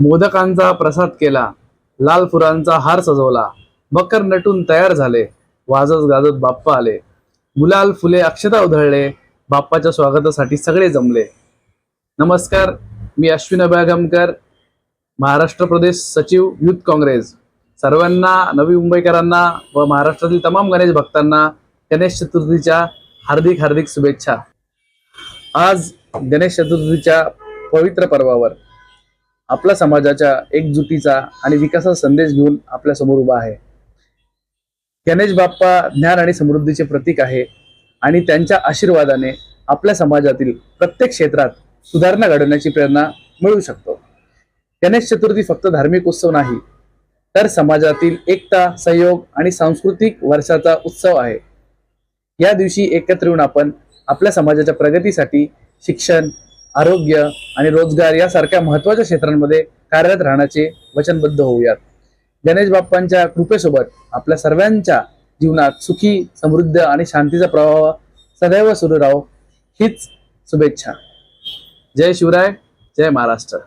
मोदकांचा प्रसाद केला लाल फुरांचा हार सजवला मकर नटून तयार झाले वाजत गाजत बाप्पा आले. गुलाल फुले अक्षता उधळले बाप्पाच्या स्वागतासाठी सगळे जमले. नमस्कार मी अश्विन अभ्यागमकर महाराष्ट्र प्रदेश सचिव युथ काँग्रेस. सर्वांना नवी मुंबईकरांना व महाराष्ट्रातील तमाम गणेश भक्तांना गणेश चतुर्थीच्या हार्दिक हार्दिक शुभेच्छा. आज गणेश चतुर्थीच्या पवित्र पर्वावर आपल्या समाजाच्या एकजुटीचा आणि विकासाचा संदेश घेऊन आपल्यासमोर उभा आहे. गणेश बाप्पा ज्ञान आणि समृद्धीचे प्रतीक आहे आणि त्यांच्या आशीर्वादाने आपल्या समाजातील प्रत्येक क्षेत्रात सुधारणा घडवण्याची प्रेरणा मिळू शकतो. गणेश चतुर्थी फक्त धार्मिक उत्सव नाही तर समाजातील एकता सहयोग आणि सांस्कृतिक वर्षाचा उत्सव आहे. या दिवशी एकत्र येऊन आपण आपल्या समाजाच्या प्रगतीसाठी शिक्षण आरोग्य आणि रोजगार यासारख्या महत्त्वाच्या क्षेत्रांमध्ये कार्यरत राहण्याचे वचनबद्ध होऊयात. गणेश बाप्पांच्या कृपेसोबत आपल्या सर्वांच्या जीवनात सुखी समृद्ध आणि शांतीचा प्रवाह सदैव सुरू राहो. हीच शुभेच्छा. जय शिवराय जय महाराष्ट्र.